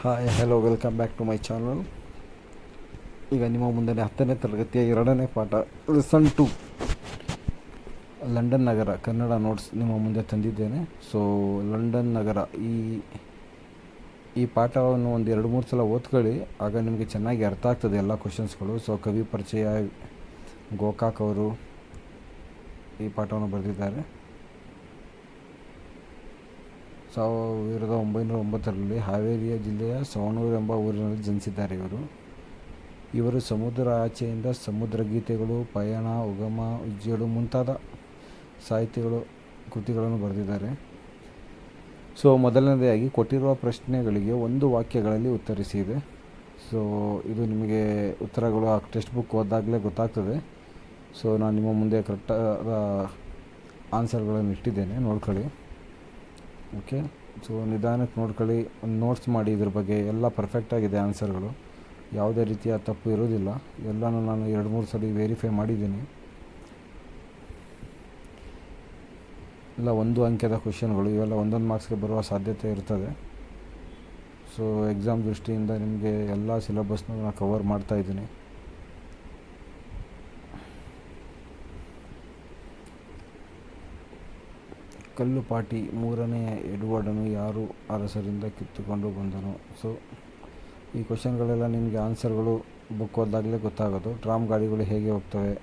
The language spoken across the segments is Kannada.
Hi hello welcome back to my channel ಈಗ ನಿಮ್ಮ ಮುಂದೆ ಹತ್ತನೇ ತರಗತಿಯ ಎರಡನೇ ಪಾಠ ಲೆಸನ್ ಟು ಲಂಡನ್ ನಗರ, ಕನ್ನಡ ನೋಟ್ಸ್ ನಿಮ್ಮ ಮುಂದೆ ತಂದಿದ್ದೇನೆ. ಸೊ ಲಂಡನ್ ನಗರ, ಈ ಈ ಪಾಠವನ್ನು ಒಂದು ಎರಡು ಮೂರು ಸಲ ಓದ್ಕೊಳ್ಳಿ. ಆಗ ನಿಮಗೆ ಚೆನ್ನಾಗಿ ಅರ್ಥ ಆಗ್ತದೆ ಎಲ್ಲ ಕ್ವಶನ್ಸ್ಗಳು ಸೊ ಕವಿ ಪರಿಚಯ, ಗೋಕಾಕ್ ಅವರು ಈ ಪಾಠವನ್ನು ಬರೆದಿದ್ದಾರೆ. ಸಾವಿರದ ಒಂಬೈನೂರ ಒಂಬತ್ತರಲ್ಲಿ ಹಾವೇರಿಯ ಜಿಲ್ಲೆಯ ಸವಣೂರು ಎಂಬ ಊರಿನಲ್ಲಿ ಜನಿಸಿದ್ದಾರೆ ಇವರು. ಇವರು ಸಮುದ್ರ ಆಚೆಯಿಂದ ಸಮುದ್ರ ಗೀತೆಗಳು, ಪಯಣ, ಉಗಮ, ಉಜ್ಜಿಗಳು ಮುಂತಾದ ಸಾಹಿತ್ಯಗಳು, ಕೃತಿಗಳನ್ನು ಬರೆದಿದ್ದಾರೆ. ಸೊ ಮೊದಲನೇದಾಗಿ ಕೊಟ್ಟಿರುವ ಪ್ರಶ್ನೆಗಳಿಗೆ ಒಂದು ವಾಕ್ಯಗಳಲ್ಲಿ ಉತ್ತರಿಸಿದೆ ಸೊ, ಇದು ನಿಮಗೆ ಉತ್ತರಗಳು ಆ ಟೆಕ್ಸ್ಟ್ ಬುಕ್ ಓದಾಗಲೇ ಗೊತ್ತಾಗ್ತದೆ. ಸೊ, ನಾನು ನಿಮ್ಮ ಮುಂದೆ ಕರೆಕ್ಟಾದ ಆನ್ಸರ್ಗಳನ್ನು ಇಟ್ಟಿದ್ದೇನೆ. ನೋಡ್ಕೊಳ್ಳಿ. ಓಕೆ ಸೊ ನಿಧಾನಕ್ಕೆ ನೋಡ್ಕೊಳ್ಳಿ ಒಂದು ನೋಟ್ಸ್ ಮಾಡಿ ಇದ್ರ ಬಗ್ಗೆ ಎಲ್ಲ ಪರ್ಫೆಕ್ಟಾಗಿದೆ ಆನ್ಸರ್ಗಳು ಯಾವುದೇ ರೀತಿಯ ತಪ್ಪು ಇರೋದಿಲ್ಲ ಎಲ್ಲನೂ ನಾನು ಎರಡು, ಮೂರು ಸಲ ವೆರಿಫೈ ಮಾಡಿದ್ದೀನಿ. ಇಲ್ಲ ಒಂದು ಅಂಕೆದ ಕ್ವಶನ್ಗಳು ಇವೆಲ್ಲ ಒಂದೊಂದು ಮಾರ್ಕ್ಸ್ಗೆ ಬರುವ ಸಾಧ್ಯತೆ ಇರ್ತದೆ. ಸೊ ಎಕ್ಸಾಮ್ ದೃಷ್ಟಿಯಿಂದ ನಿಮಗೆ ಎಲ್ಲ ಸಿಲೆಬಸ್ನ ನಾನು ಕವರ್ ಮಾಡ್ತಾ ಇದ್ದೀನಿ ಕಲ್ಲುಪಾಟಿ ಮೂರನೆಯ ಎಡ್ವರ್ಡನ್ನು ಯಾರು ಅರಸರಿಂದ ಕಿತ್ತುಕೊಂಡು ಬಂದನು? ಸೊ ಈ ಕ್ವಶನ್ಗಳೆಲ್ಲ ನಿಮಗೆ ಆನ್ಸರ್ಗಳು ಬುಕ್ ಓದಾಗಲೇ ಗೊತ್ತಾಗೋದು. ಟ್ರಾಮ್ ಗಾಡಿಗಳು ಹೇಗೆ ಹೋಗ್ತವೆ?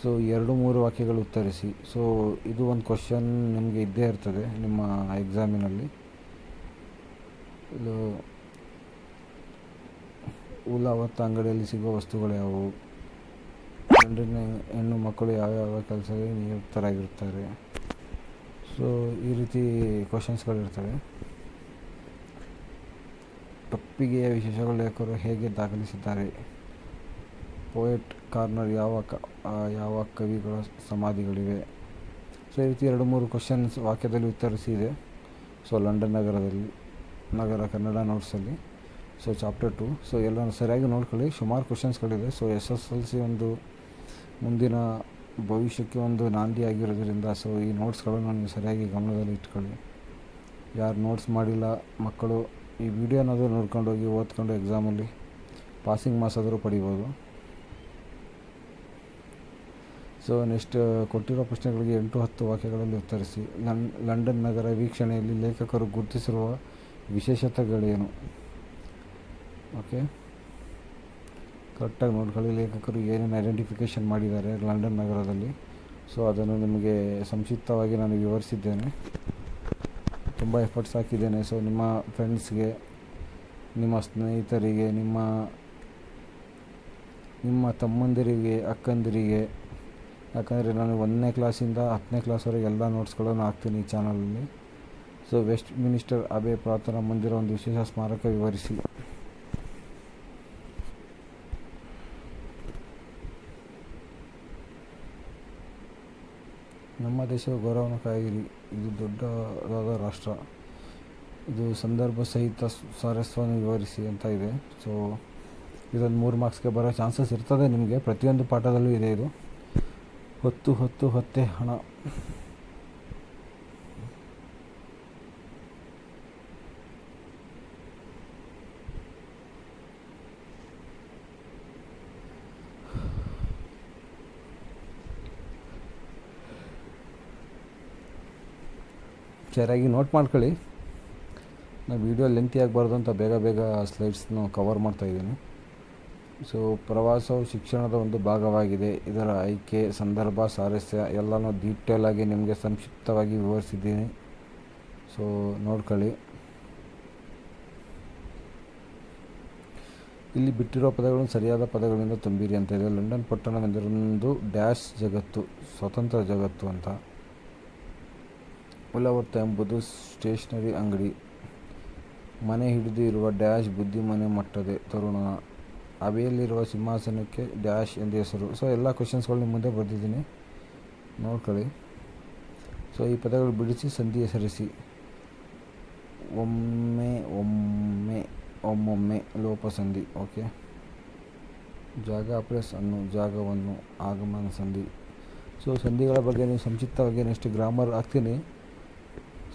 ಸೊ ಎರಡು ಮೂರು ವಾಕ್ಯಗಳು ಉತ್ತರಿಸಿ. ಸೊ ಇದು ಒಂದು ಕ್ವಶನ್ ನಿಮಗೆ ಇದ್ದೇ ಇರ್ತದೆ ನಿಮ್ಮ ಎಕ್ಸಾಮಿನಲ್ಲಿ ಇದು ಉಲಾವತ್ತ ಅಂಗಡಿಯಲ್ಲಿ ಸಿಗುವ ವಸ್ತುಗಳು ಯಾವುವು? ಗಂಡಿನ ಹೆಣ್ಣು ಮಕ್ಕಳು ಯಾವ್ಯಾವ ಕೆಲಸದಲ್ಲಿ ನಿಯುಕ್ತರಾಗಿರ್ತಾರೆ. ಸೊ ಈ ರೀತಿ ಕ್ವಶನ್ಸ್ಗಳಿರ್ತವೆ ಟೊಪ್ಪಿಗೆಯ ವಿಶೇಷಗಳು ಲೇಖಕರು ಹೇಗೆ ದಾಖಲಿಸಿದ್ದಾರೆ? ಪೋಯೆಟ್ ಕಾರ್ನರ್ ಯಾವ ಕ ಯಾವ ಕವಿಗಳ ಸಮಾಧಿಗಳಿವೆ? ಸೊ ಈ ರೀತಿ ಎರಡು ಮೂರು ಕ್ವಶನ್ಸ್ ವಾಕ್ಯದಲ್ಲಿ ಉತ್ತರಿಸಿದೆ ಸೊ ಲಂಡನ್ ನಗರದಲ್ಲಿ, ನಗರ ಕನ್ನಡ ನೋಟ್ಸಲ್ಲಿ. ಸೊ ಚಾಪ್ಟರ್ ಟು ಸೊ ಎಲ್ಲ ಸರಿಯಾಗಿ ನೋಡ್ಕೊಳ್ಳಿ. ಸುಮಾರು ಕ್ವಶನ್ಸ್ಗಳಿದೆ so S S L C ಒಂದು ಮುಂದಿನ ಭವಿಷ್ಯಕ್ಕೆ ಒಂದು ನಾಂದಿ ಆಗಿರೋದ್ರಿಂದ ಸೊ ಈ ನೋಟ್ಸ್ಗಳನ್ನು ನೀವು ಸರಿಯಾಗಿ ಗಮನದಲ್ಲಿ ಇಟ್ಕೊಳ್ಳಿ. ಯಾರು ನೋಟ್ಸ್ ಮಾಡಿಲ್ಲ ಮಕ್ಕಳು, ಈ ವಿಡಿಯೋನಾದರೂ ನೋಡ್ಕೊಂಡು ಹೋಗಿ ಓದ್ಕೊಂಡು ಎಕ್ಸಾಮಲ್ಲಿ ಪಾಸಿಂಗ್ ಮಾರ್ಕ್ಸ್ ಆದರೂ ಪಡಿಬೋದು. ಸೊ ನೆಕ್ಸ್ಟ್ ಕೊಟ್ಟಿರೋ ಪ್ರಶ್ನೆಗಳಿಗೆ ಎಂಟು ಹತ್ತು ವಾಕ್ಯಗಳಲ್ಲಿ ಉತ್ತರಿಸಿ. ಲಂ ಲಂಡನ್ ನಗರ ವೀಕ್ಷಣೆಯಲ್ಲಿ ಲೇಖಕರು ಗುರುತಿಸಿರುವ ವಿಶೇಷತೆಗಳೇನು? ಓಕೆ ಕರೆಕ್ಟಾಗಿ ನೋಡ್ಕೊಳ್ಳಿ. ಲೇಖಕರು ಏನೇನು ಐಡೆಂಟಿಫಿಕೇಷನ್ ಮಾಡಿದ್ದಾರೆ ಲಂಡನ್ ನಗರದಲ್ಲಿ. ಸೊ ಅದನ್ನು ನಿಮಗೆ ಸಂಕ್ಷಿಪ್ತವಾಗಿ ನಾನು ವಿವರಿಸಿದ್ದೇನೆ. ತುಂಬ ಎಫರ್ಟ್ಸ್ ಹಾಕಿದ್ದೇನೆ. ಸೊ ನಿಮ್ಮ ಫ್ರೆಂಡ್ಸ್ಗೆ ನಿಮ್ಮ ಸ್ನೇಹಿತರಿಗೆ, ನಿಮ್ಮ ನಿಮ್ಮ ತಮ್ಮಂದಿರಿಗೆ, ಅಕ್ಕಂದಿರಿಗೆ, ಯಾಕಂದರೆ ನಾನು ಒಂದನೇ ಕ್ಲಾಸಿಂದ ಹತ್ತನೇ ಕ್ಲಾಸ್ವರೆಗೆ ಎಲ್ಲ ನೋಟ್ಸ್ಗಳನ್ನು ಹಾಕ್ತೀನಿ ಈ ಚಾನಲಲ್ಲಿ ಸೊ ವೆಸ್ಟ್ ಮಿನಿಸ್ಟರ್ ಅಬೆ ಪ್ರಾರ್ಥನಾ ಮಂದಿರ ಒಂದು ವಿಶೇಷ ಸ್ಮಾರಕ ವಿವರಿಸಿ. ನಮ್ಮ ದೇಶದ ಗೌರವವನ್ನು ಕಾಯಿರಿ ಇದು ದೊಡ್ಡದಾದ ರಾಷ್ಟ್ರ. ಇದು ಸಂದರ್ಭ ಸಹಿತ ಸ್ವಾರಸ್ಯವನ್ನು ವಿವರಿಸಿ ಅಂತ ಇದೆ. ಸೊ ಇದೊಂದು ಮೂರು ಮಾರ್ಕ್ಸ್ಗೆ ಬರೋ ಚಾನ್ಸಸ್ ಇರ್ತದೆ ನಿಮಗೆ. ಪ್ರತಿಯೊಂದು ಪಾಠದಲ್ಲೂ ಇದೆ ಇದು. ಹೊತ್ತು ಹೊತ್ತು ಹೊತ್ತೆ ಹಣ. ಸರಿಯಾಗಿ ನೋಟ್ ಮಾಡ್ಕೊಳ್ಳಿ. ನಾನು ವೀಡಿಯೋ ಲೆಂತಿ ಆಗಬಾರ್ದು ಅಂತ ಬೇಗ ಬೇಗ ಸ್ಲೈಡ್ಸ್ನ ಕವರ್ ಮಾಡ್ತಾ ಇದ್ದೀನಿ. ಸೊ, ಪ್ರವಾಸವು ಶಿಕ್ಷಣದ ಒಂದು ಭಾಗವಾಗಿದೆ. ಇದರ ಆಯ್ಕೆ, ಸಂದರ್ಭ, ಸಾರಸ್ಯ ಎಲ್ಲನೂ ಡೀಟೇಲ್ ಆಗಿ ನಿಮಗೆ ಸಂಕ್ಷಿಪ್ತವಾಗಿ ವಿವರಿಸಿದ್ದೀನಿ. ಸೊ, ನೋಡ್ಕೊಳ್ಳಿ. ಇಲ್ಲಿ ಬಿಟ್ಟಿರೋ ಪದಗಳನ್ನು ಸರಿಯಾದ ಪದಗಳಿಂದ ತುಂಬಿರಿ ಅಂತ ಇದೆ. ಲಂಡನ್ ಪಟ್ಟಣವೆಂದರೊಂದು ಡ್ಯಾಶ್ ಜಗತ್ತು, ಸ್ವತಂತ್ರ ಜಗತ್ತು ಅಂತ. ಉಲವರ್ತ ಎಂಬುದು ಸ್ಟೇಷನರಿ ಅಂಗಡಿ. ಮನೆ ಹಿಡಿದು ಇರುವ ಡ್ಯಾಶ್ ಬುದ್ಧಿಮನೆ ಮಟ್ಟದೆ ತರುಣ. ಅವೆಯಲ್ಲಿರುವ ಸಿಂಹಾಸನಕ್ಕೆ ಡ್ಯಾಶ್ ಎಂದು ಹೆಸರು. ಸೊ ಎಲ್ಲ ಕ್ವಶನ್ಸ್ಗಳು ನಿಮ್ಮ ಮುಂದೆ ಬರೆದಿದ್ದೀನಿ. ನೋಡ್ಕೊಳ್ಳಿ. ಸೊ ಈ ಪದಗಳು ಬಿಡಿಸಿ, ಸಂಧಿ ಹೆಸರಿಸಿ. ಒಮ್ಮೆ ಒಮ್ಮೆ, ಒಮ್ಮೊಮ್ಮೆ ಲೋಪ ಸಂಧಿ ಓಕೆ ಜಾಗ ಪ್ಲಸ್ ಅನ್ನು, ಜಾಗವನ್ನು, ಆಗಮನ ಸಂಧಿ. ಸೊ ಸಂಧಿಗಳ ಬಗ್ಗೆ ನೀವು ಸಂಕ್ಷಿಪ್ತವಾಗಿ ನೆಕ್ಸ್ಟ್ ಗ್ರಾಮರ್ ಹಾಕ್ತೀನಿ.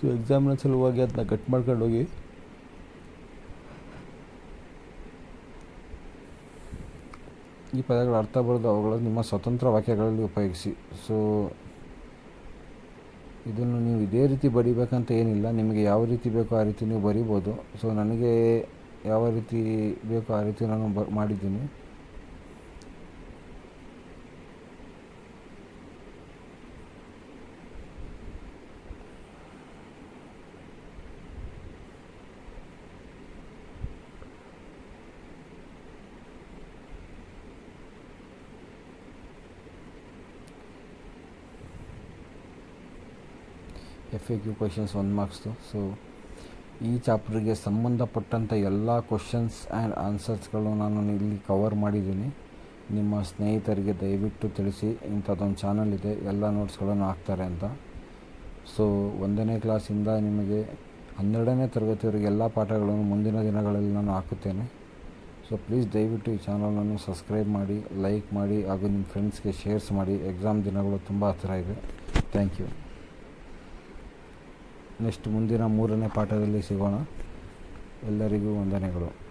ಸೊ ಎಕ್ಸಾಮಿನ ಸಲುವಾಗಿ ಅದನ್ನ ಕಟ್ ಮಾಡ್ಕೊಂಡು ಹೋಗಿ. ಈ ಪದಗಳ ಅರ್ಥ ಬರೆದು ಅವುಗಳನ್ನು ನಿಮ್ಮ ಸ್ವತಂತ್ರ ವಾಕ್ಯಗಳಲ್ಲಿ ಉಪಯೋಗಿಸಿ. ಸೊ ಇದನ್ನು ನೀವು ಇದೇ ರೀತಿ ಬರಿಬೇಕಂತ ಏನಿಲ್ಲ. ನಿಮಗೆ ಯಾವ ರೀತಿ ಬೇಕೋ ಆ ರೀತಿ ನೀವು ಬರಿಬೋದು. ಸೊ ನನಗೆ ಯಾವ ರೀತಿ ಬೇಕೋ ಆ ರೀತಿ ನಾನು ಬ ಮಾಡಿದ್ದೀನಿ. F A Q questions one ಮಾರ್ಕ್ಸ್ದು so ಈ ಚಾಪ್ಟರ್ಗೆ ಸಂಬಂಧಪಟ್ಟಂಥ ಎಲ್ಲ ಕ್ವಶನ್ಸ್ ಆ್ಯಂಡ್ ಆನ್ಸರ್ಸ್ಗಳು ನಾನು ಇಲ್ಲಿ ಕವರ್ ಮಾಡಿದ್ದೀನಿ. ನಿಮ್ಮ ಸ್ನೇಹಿತರಿಗೆ ದಯವಿಟ್ಟು ತಿಳಿಸಿ. ಇಂಥದ್ದೊಂದು ಚಾನಲ್ ಇದೆ. ಎಲ್ಲ ನೋಟ್ಸ್ಗಳನ್ನು ಹಾಕ್ತಾರೆ ಅಂತ. ಸೊ ಒಂದನೇ ಕ್ಲಾಸಿಂದ ನಿಮಗೆ ಹನ್ನೆರಡನೇ ತರಗತಿಯವರಿಗೆ ಎಲ್ಲ ಪಾಠಗಳನ್ನು ಮುಂದಿನ ದಿನಗಳಲ್ಲಿ ನಾನು ಹಾಕುತ್ತೇನೆ. ಸೊ ಪ್ಲೀಸ್ ದಯವಿಟ್ಟು ಈ ಚಾನಲನ್ನು ಸಬ್ಸ್ಕ್ರೈಬ್ ಮಾಡಿ ಲೈಕ್ ಮಾಡಿ, ಹಾಗೂ ನಿಮ್ಮ ಫ್ರೆಂಡ್ಸ್ಗೆ ಶೇರ್ಸ್ ಮಾಡಿ. ಎಕ್ಸಾಮ್ ದಿನಗಳು ತುಂಬ ಹತ್ತಿರ ಇದೆ. ಥ್ಯಾಂಕ್ ಯು ನೆಕ್ಸ್ಟ್ ಮುಂದಿನ ಮೂರನೇ ಪಾಠದಲ್ಲಿ ಸಿಗೋಣ. ಎಲ್ಲರಿಗೂ ವಂದನೆಗಳು.